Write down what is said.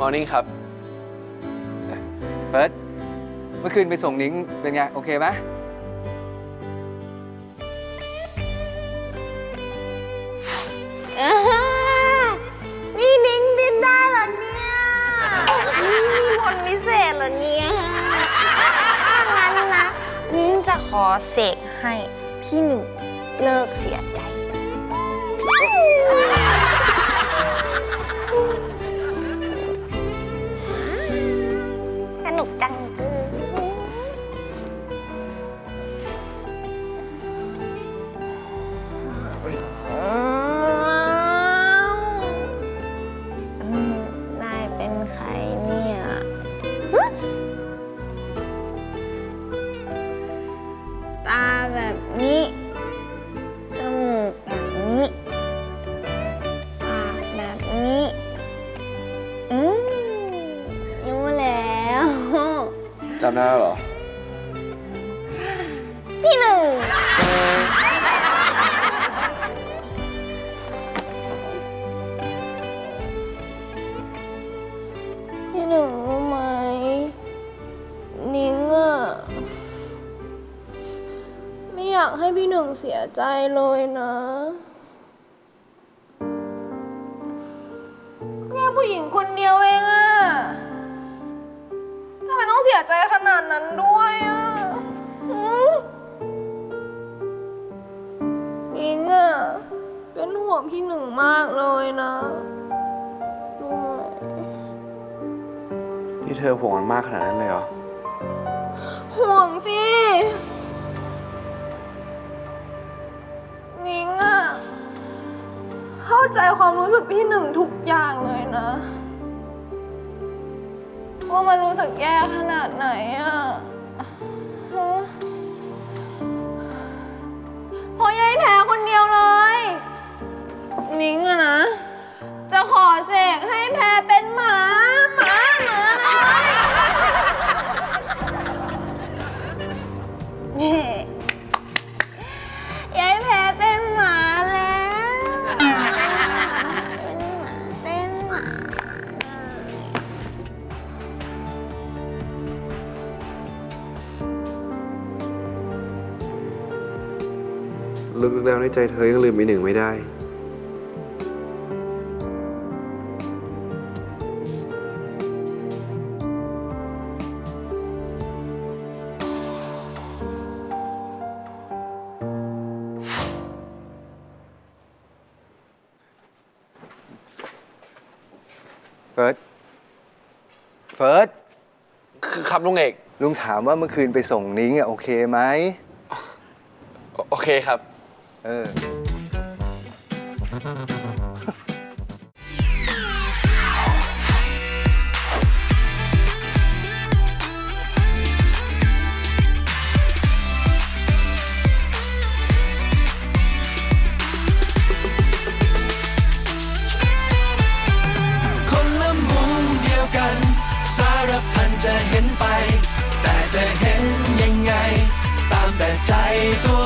morning ครับ เฟิร์ส เมื่อคืนไปส่งนิ้งเป็นไง โอเคไหมอ่านี่นิ้งบินได้เหรอเนี่ยนี่มีมนต์วิเศษเหรอเนี่ยถ้างั้นนะ นิ้งจะขอเสกให้พี่หนึ่งเลิกเสียใจ แบบนี้ จมูกแบบนี้ ปากแบบนี้ อืมรู้แล้ว จำได้แล้วเหรอ พี่หนึ่ง ให้พี่หนึ่งเสียใจเลยนะแค่ผู้หญิงคนเดียวเองอะทำไมต้องเสียใจขนาดนั้นด้วยอะหืออิงอะเป็นห่วงพี่หนึ่งมากเลยนะรู้ไหมนี่เธอห่วงมันมากขนาดนั้นเลยเหรอ ห่วงสิ ใจความรู้สึกพี่หนึ่งทุกอย่างเลยนะ ว่ามันรู้สึกแย่ขนาดไหนอะ ลึกๆแล้วในใจเธอยังลืมอีหนึ่งไม่ได้ เฟิร์ส เฟิร์ส คือครับลุงเอก ลุงถามว่าเมื่อคืนไปส่งนิ้งอะโอเคไหม โอโอเคครับ เออ คนละมุมเดียวกัน สารพันจะเห็นไป แต่จะเห็นยังไง ตามแต่ใจตัว